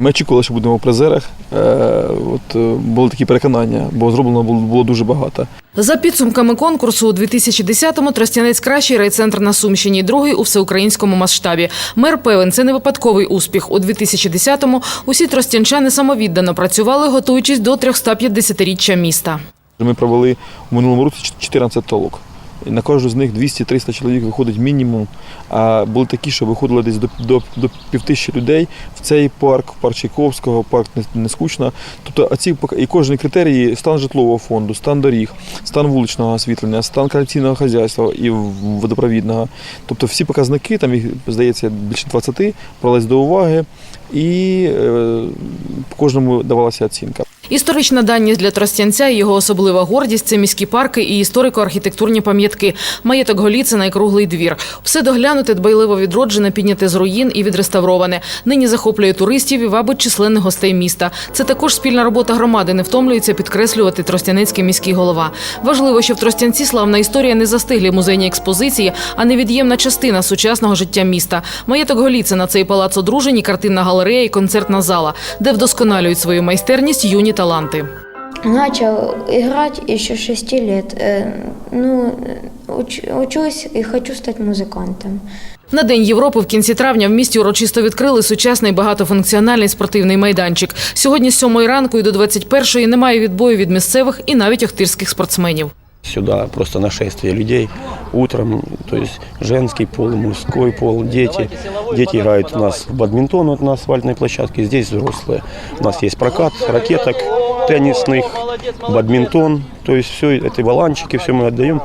Ми очікували, що будемо в призерах. Е, От е, були такі переконання, бо зроблено було, дуже багато. За підсумками конкурсу у 2010-му Тростянець кращий райцентр на Сумщині, другий у всеукраїнському масштабі. Мер певен, це не випадковий успіх. У 2010-му усі тростянчани самовіддано працювали, готуючись до 350-річчя міста. Ми провели у минулому році 14 толок. На кожну з них 200-300 чоловік виходить мінімум. А були такі, що виходило десь до, до, до півтисячі людей в цей парк, в парк Чайковського, парк не, скучно. Тобто оці і кожен критерій стан житлового фонду, стан доріг, стан вуличного освітлення, стан каналізаційного хазяйства і водопровідного. Тобто всі показники, там їх здається більше 20, брались до уваги, і е, кожному давалася оцінка. Історична даність для Тростянця і його особлива гордість це міські парки і історико-архітектурні пам'ятки. Маєток Голіцина і круглий двір. Все доглянуте, дбайливо відроджене, підняте з руїн і відреставроване. Нині захоплює туристів і вабить численних гостей міста. Це також спільна робота громади. Не втомлюється підкреслювати Тростянецький міський голова. Важливо, що в Тростянці славна історія не застиглі музейні експозиції, а невід'ємна частина сучасного життя міста. Маєток Голіцина це і палац одружені, картинна галерея і концертна зала, де вдосконалюють свою майстерність юні таланти. Начал играть еще 6 лет. Э, Ну, уч- учусь и хочу стати музикантом. На День Європи в кінці травня в місті урочисто відкрили сучасний багатофункціональний спортивний майданчик. Сьогодні з 7 ранку і до 21-ї немає відбою від місцевих і навіть охтирських спортсменів. Сюда просто нашествие людей утром, то есть женский пол, мужской пол, дети. Дети играют у нас в бадминтон вот на асфальтной площадке, здесь взрослые. У нас есть прокат ракеток теннисных, бадминтон, то есть все, это баланчики, все мы отдаем.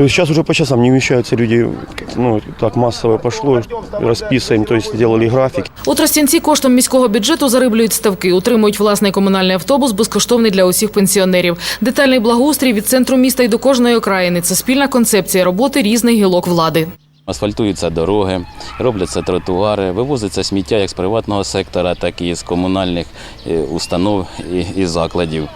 То есть сейчас уже по часам не вмещаются люди, ну, так массово пошло, расписываем, то есть сделали график. У Тростянці коштом міського бюджету зариблюють ставки, утримують власний комунальний автобус, безкоштовний для усіх пенсіонерів. Детальний благоустрій від центру міста й до кожної окраїни. Це спільна концепція роботи різних гілок влади. Асфальтуються дороги, робляться тротуари, вивозиться сміття як з приватного сектора, так і з комунальних е, установ і, і закладів.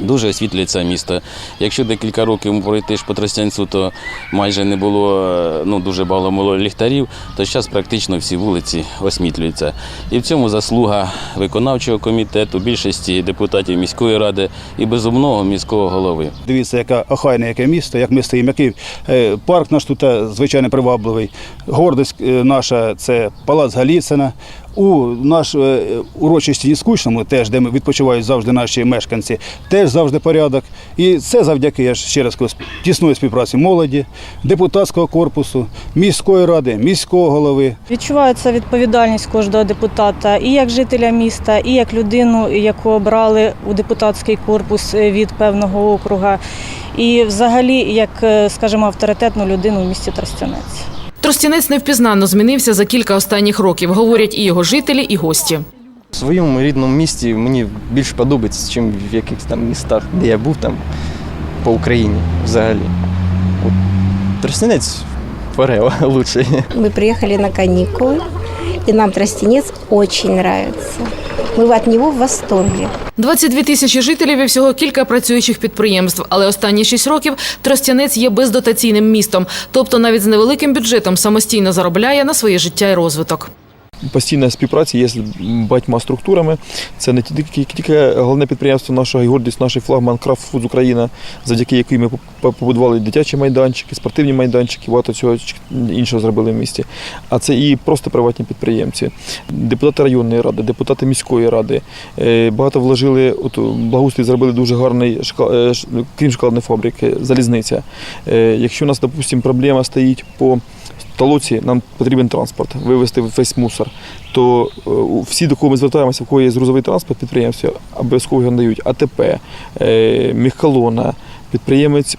Дуже освітлюється місто. Якщо декілька років пройти по Тростянцю, то майже не було е, ну, дуже багато ліхтарів, то зараз практично всі вулиці освітлюються. І в цьому заслуга виконавчого комітету, більшості депутатів міської ради і безумного міського голови. Дивіться, яке охайне яке місто, як ми стоїмо, який е, парк наш тут е, звичайно привабливий. Гордість наша це палац Галіцина. У наш е, урочисті Скучному, теж де відпочивають завжди наші мешканці, теж завжди порядок. І це завдяки я ще раз кажу, тісної співпраці молоді, депутатського корпусу, міської ради, міського голови. Відчувається відповідальність кожного депутата і як жителя міста, і як людину, яку обрали у депутатський корпус е, від певного округа, і взагалі як, е, скажімо, авторитетну людину в місті Тростянець. Тростянець невпізнанно змінився за кілька останніх років, говорять і його жителі, і гості. У своєму рідному місті мені більше подобається, ніж в якихось там містах, де я був там по Україні взагалі. От, Тростянець Форео лучший. Ми приїхали на каникулы, и нам Тростенец очень нравится. Ми від нього в восторгі. 22 тисячі жителів і всього кілька працюючих підприємств. Але останні 6 років Тростянець є бездотаційним містом. Тобто навіть з невеликим бюджетом самостійно заробляє на своє життя і розвиток. Постійна співпраця є з багатьма структурами. Це не тільки, тільки головне підприємство нашого і гордість, наш флагман Крафт Україна, завдяки якій ми побудували дитячі майданчики, спортивні майданчики, багато цього іншого зробили в місті. А це і просто приватні підприємці, депутати районної ради, депутати міської ради. Е, Багато вложили, от благоустрій зробили дуже гарний, е, крім шоколадної фабрики, залізниця. Е, Якщо у нас, допустимо, проблема стоїть по толоці, нам потрібен транспорт, вивезти весь мусор, то е, всі, до кого ми звертаємося, в кого є грузовий транспорт підприємці, обов'язково його надають. АТП, е, міхколона, підприємець.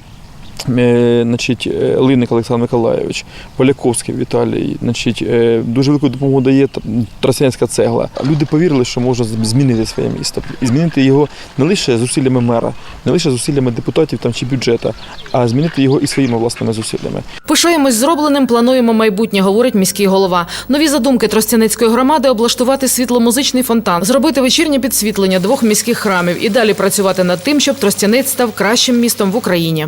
Е, Значить, е, Линник Олександр Миколайович, Поляковський Віталій, значить, е, дуже велику допомогу дає Т- Тростянська цегла. Люди повірили, що можна змінити своє місто. І змінити його не лише зусиллями мера, не лише зусиллями депутатів там, чи бюджету, а змінити його і своїми власними зусиллями. Пишаємось зробленим, плануємо майбутнє, говорить міський голова. Нові задумки Тростянецької громади облаштувати світломузичний фонтан, зробити вечірнє підсвітлення двох міських храмів і далі працювати над тим, щоб Тростянець став кращим містом в Україні.